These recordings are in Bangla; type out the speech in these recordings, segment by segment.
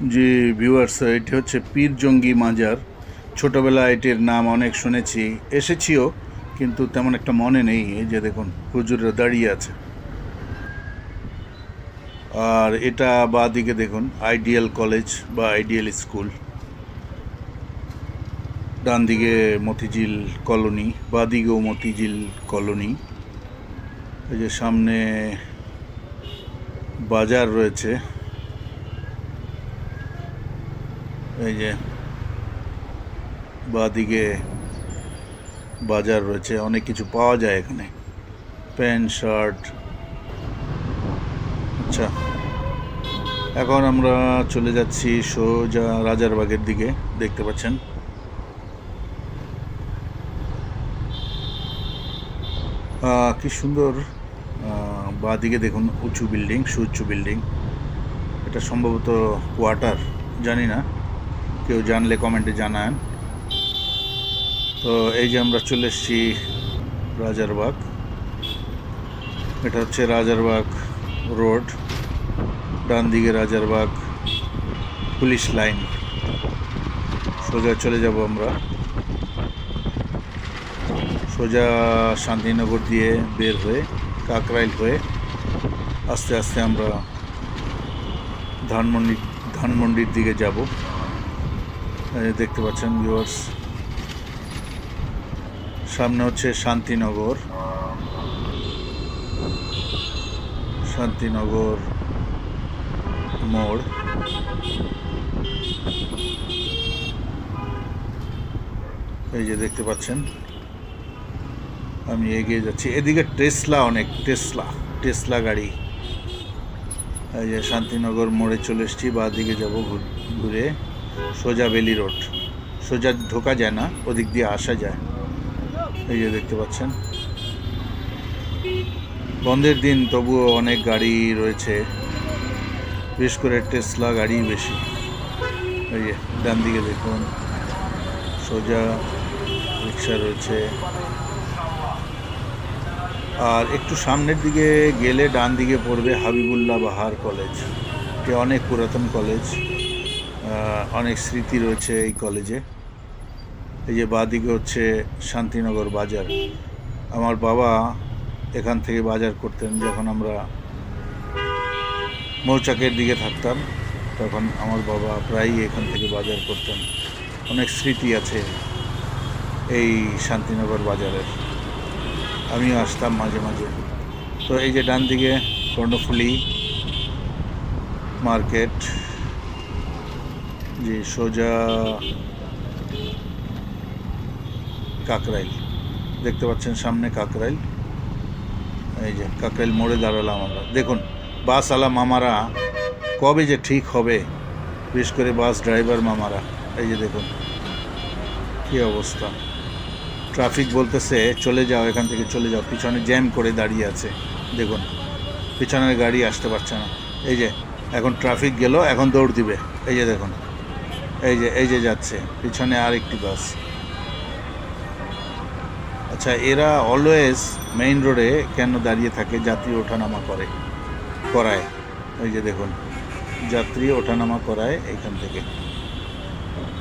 যে ভিউয়ার্স এটি হচ্ছে পীর জঙ্গি মাজার। ছোটবেলায় এটির নাম অনেক শুনেছি, এসেছিও, কিন্তু তেমন একটা মনে নেই, এই যে দেখুন, হুজুররা দাঁড়িয়ে আছে। আর এটা বা দিকে দেখুন, আইডিয়াল কলেজ বা আইডিয়াল স্কুল। ডান দিকে মতিঝিল কলোনি, বা দিকেও মতিঝিল কলোনি। এই যে সামনে বাজার রয়েছে। এই যে বাদিকে বাজার রয়েছে, অনেক কিছু পাওয়া যায় এখানে। Pant, shirt. আচ্ছা এখন আমরা চলে যাচ্ছি সোজা রাজারবাগের দিকে, দেখতে পাচ্ছেন। কি সুন্দর বা দিকে দেখুন, উঁচু বিল্ডিং, সুউচ্চু বিল্ডিং। এটা সম্ভবত কোয়ার্টার, জানি না। কেউ জানলে কমেন্টে জানান। তো এই যে আমরা চলে এসেছি রাজারবাগ। এটা হচ্ছে রাজারবাগ রোড, ডান দিকে রাজারবাগ পুলিশ লাইন। সোজা চলে যাব আমরা। সোজা শান্তিনগর দিয়ে বের হয়ে, কাকরাইল হয়ে আস্তে আস্তে আমরা ধানমন্ডি ধানমন্ডির দিকে যাব। দেখতে পাচ্ছেন ভিউয়ার্স সামনে হচ্ছে শান্তিনগর। শান্তিনগর মোড়। এই যে দেখতে পাচ্ছেন, আমি এগিয়ে যাচ্ছি। এদিকে টেসলা অনেক, টেসলা টেসলা গাড়ি। এই যে শান্তিনগর মোড়ে চলে এসেছি, বা দিকে যাব ঘুরে। সোজা বেলি রোড। সোজা ঢোকা যায় না, ওদিক দিয়ে আসা যায়। এই যে দেখতে পাচ্ছেন। বন্ধের দিন, তবুও অনেক গাড়ি রয়েছে। বিশেষ করে টেসলা গাড়ি বেশি। এই যে, ডান দিকে দেখুন। সোজা রিক্সা রয়েছে। আর একটু সামনের দিকে গেলে ডান দিকে পড়বে হাবিবুল্লাহ বাহার কলেজ। এটি অনেক পুরাতন কলেজ। অনেক স্মৃতি রয়েছে এই কলেজে এই যে বাদিকে হচ্ছে শান্তিনগর বাজার। আমার বাবা এখান থেকে বাজার করতেন যখন আমরা মৌচাকের দিকে থাকতাম। তখন আমার বাবা প্রায়ই এখান থেকে বাজার করতেন। অনেক স্মৃতি আছে এই শান্তিনগর বাজারের। আমিও আসতাম মাঝে মাঝে। তো এই যে ডান দিকে কর্ণফুলি মার্কেট যে সোজা কাকরাইল। দেখতে পাচ্ছেন সামনে কাকরাইল। এই যে কাকরাইল মোড়ে দাঁড়ালাম আমরা। দেখুন বাসওয়ালা মামারা কবে যে ঠিক হবে, বিশেষ করে বাস ড্রাইভার মামারা। এই যে দেখুন, কী অবস্থা। ট্রাফিক বলতেছে, চলে যাও, এখান থেকে চলে যাও। পিছনে জ্যাম করে দাঁড়িয়ে আছে। দেখুন, পিছনের গাড়ি আসতে পারছে না। এই যে, এখন ট্রাফিক গেল, এখন দৌড় দিবে। এই যে দেখুন এই যে এই যে যাচ্ছে, পিছনে আর একটি বাস। আচ্ছা এরা অলওয়েজ মেইন রোডে কেন দাঁড়িয়ে থাকে? যাত্রী ওঠানামা করে, করায়। ওই যে দেখুন, যাত্রী ওঠানামা করায় এখান থেকে।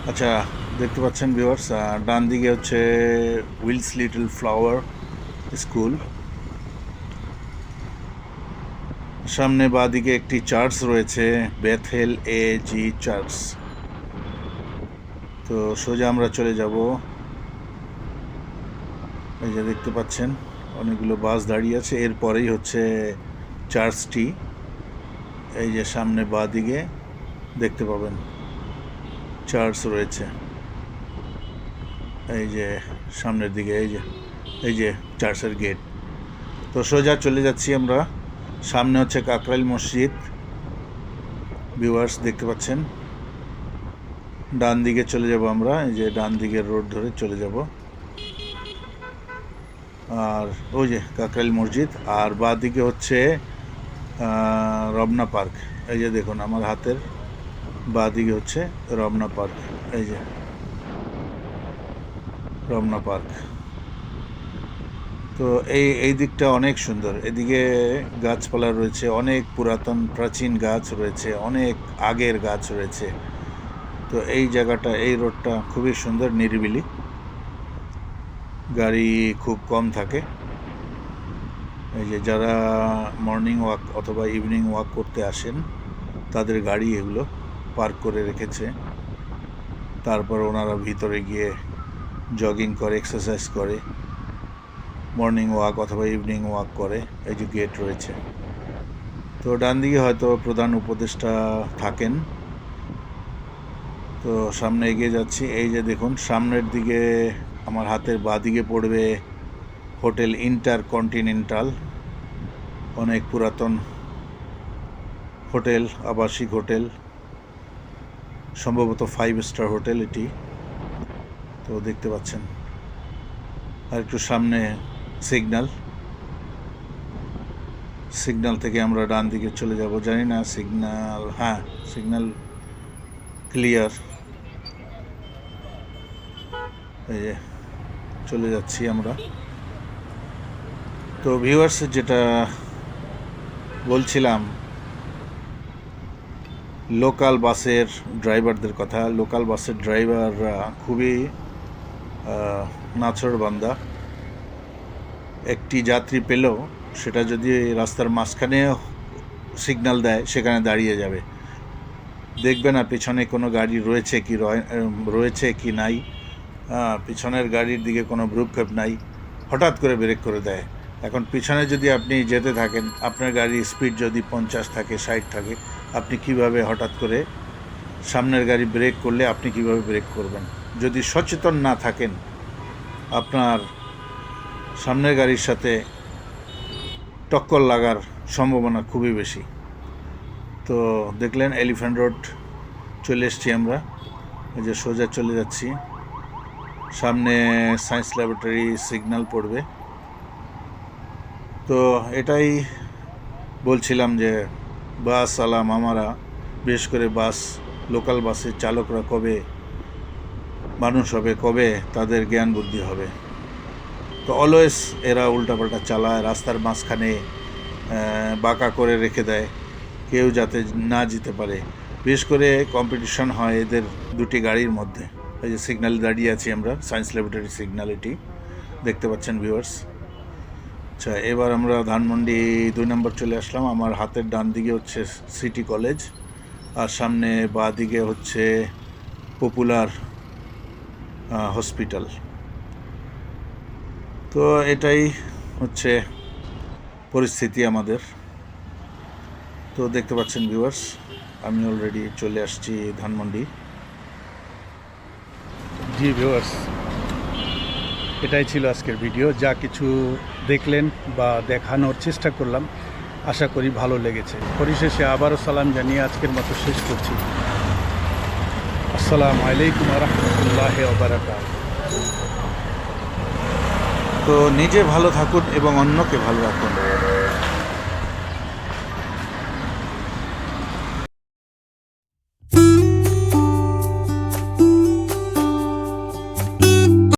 আচ্ছা দেখতে পাচ্ছেন ভিউয়ার্স ডান দিকে হচ্ছে উইলস লিটল ফ্লাওয়ার স্কুল সামনে বাঁদিকে একটি চার্চ রয়েছে বেথেল এ জি চার্চ তো সোজা আমরা চলে যাব। এই যে দেখতে পাচ্ছেন, অনেকগুলো বাস দাঁড়িয়ে আছে। এরপরেই হচ্ছে চার্চটি। এই যে সামনে বাঁদিকে দেখতে পাবেন, চার্চ রয়েছে। এই যে সামনের দিকে, এই যে এই যে চার্চের গেট। তো সোজা চলে যাচ্ছি আমরা। সামনে হচ্ছে কাকরাইল মসজিদ। ভিউয়ার্স, দেখতে পাচ্ছেন ডান দিকে চলে যাব আমরা, এই যে ডান দিকের রোড ধরে চলে যাব। আর ওই যে কাকরাইল মসজিদ, আর বাঁ দিকে হচ্ছে রমনা পার্ক। এই যে দেখুন আমার হাতের বাঁ দিকে হচ্ছে রমনা পার্ক। এই যে রমনা পার্ক। তো এই এই দিকটা অনেক সুন্দর। এদিকে গাছপালা রয়েছে, অনেক পুরাতন, প্রাচীন গাছ রয়েছে, অনেক আগের গাছ রয়েছে। তো এই জায়গাটা, এই রোডটা খুবই সুন্দর, নিরিবিলি। গাড়ি খুব কম থাকে। এই যে যারা মর্নিং ওয়াক অথবা ইভিনিং ওয়াক করতে আসেন, তাদের গাড়ি এগুলো পার্ক করে রেখেছে। তারপর ওনারা ভিতরে গিয়ে জগিং করে এক্সারসাইজ করে মর্নিং ওয়াক অথবা ইভিনিং ওয়াক করে, এই যে গেট রয়েছে। তো ডান দিকে হয়তো প্রধান উপদেষ্টা থাকেন। তো সামনে এগিয়ে যাচ্ছি। এই যে দেখুন, সামনের দিকে আমার হাতের বাঁ দিকে পড়বে হোটেল ইন্টার কন্টিনেন্টাল অনেক পুরাতন হোটেল, আবাসিক হোটেল, সম্ভবত ফাইভ স্টার হোটেল এটি। তো দেখতে পাচ্ছেন, আর একটু সামনে সিগন্যাল সিগন্যাল থেকে আমরা ডান দিকে চলে যাব, জানি না সিগন্যাল হ্যাঁ সিগন্যাল ক্লিয়ার এই যে চলে যাচ্ছি আমরা। তো ভিউয়ার্স যেটা বলছিলাম লোকাল বাসের ড্রাইভারদের কথা লোকাল বাসের ড্রাইভাররা খুবই আহ, নাছোড়বান্দা একটি যাত্রী পেলেও সেটা যদি রাস্তার মাঝখানে সিগন্যাল দেয় সেখানে দাঁড়িয়ে যাবে। দেখবে না পেছনে কোনো গাড়ি রয়েছে কি রয়েছে কি নাই। পিছনের গাড়ির দিকে কোনো ভ্রুক্ষেপ নাই। হঠাৎ করে ব্রেক করে দেয়। এখন পিছনে যদি আপনি যেতে থাকেন, আপনার গাড়ির স্পিড যদি পঞ্চাশ থাকে, ষাট থাকে, আপনি কীভাবে হঠাৎ করে সামনের গাড়ি ব্রেক করলে আপনি কীভাবে ব্রেক করবেন? যদি সচেতন না থাকেন, আপনার সামনের গাড়ির সাথে টক্কর লাগার সম্ভাবনা খুবই বেশি। তো দেখলেন, এলিফ্যান্ট রোড চলে এসছি আমরা। যে সোজা চলে যাচ্ছি। সামনে সায়েন্স ল্যাবরেটরি সিগন্যাল পড়বে। তো এটাই বলছিলাম যে বাস আলা মামারা, বিশেষ করে বাস, লোকাল বাসের চালকরা কবে মানুষ হবে, কবে তাদের জ্ঞান বুদ্ধি হবে। তো অলওয়েজ এরা উল্টাপাল্টা চালায়, রাস্তার মাঝখানে বাঁকা করে রেখে দেয়, কেউ যাতে না যেতে পারে। বিশেষ করে কম্পিটিশন হয় এদের দুটি গাড়ির মধ্যে। এই যে সিগন্যাল দাঁড়িয়ে আছি আমরা সায়েন্স ল্যাবরেটরি সিগন্যাল এটি। দেখতে পাচ্ছেন ভিউয়ার্স আচ্ছা এবার আমরা ধানমন্ডি দুই নম্বর চলে আসলাম। আমার হাতের ডান দিকে হচ্ছে সিটি কলেজ আর সামনে বাঁ দিকে হচ্ছে পপুলার হসপিটাল তো এটাই হচ্ছে পরিস্থিতি আমাদের। তো দেখতে পাচ্ছেন ভিউয়ার্স আমি অলরেডি চলে আসছি ধানমন্ডি। জি ভিউয়ার্স এটাই ছিল আজকের ভিডিও যা কিছু দেখলেন বা দেখানোর চেষ্টা করলাম, আশা করি ভালো লেগেছে। পরিশেষে আবারও সালাম জানিয়ে আজকের মতো শেষ করছি। আসসালামু আলাইকুম রহমতুল্লাহ ওবরাকাত তো নিজে ভালো থাকুন এবং অন্যকে ভালো রাখুন।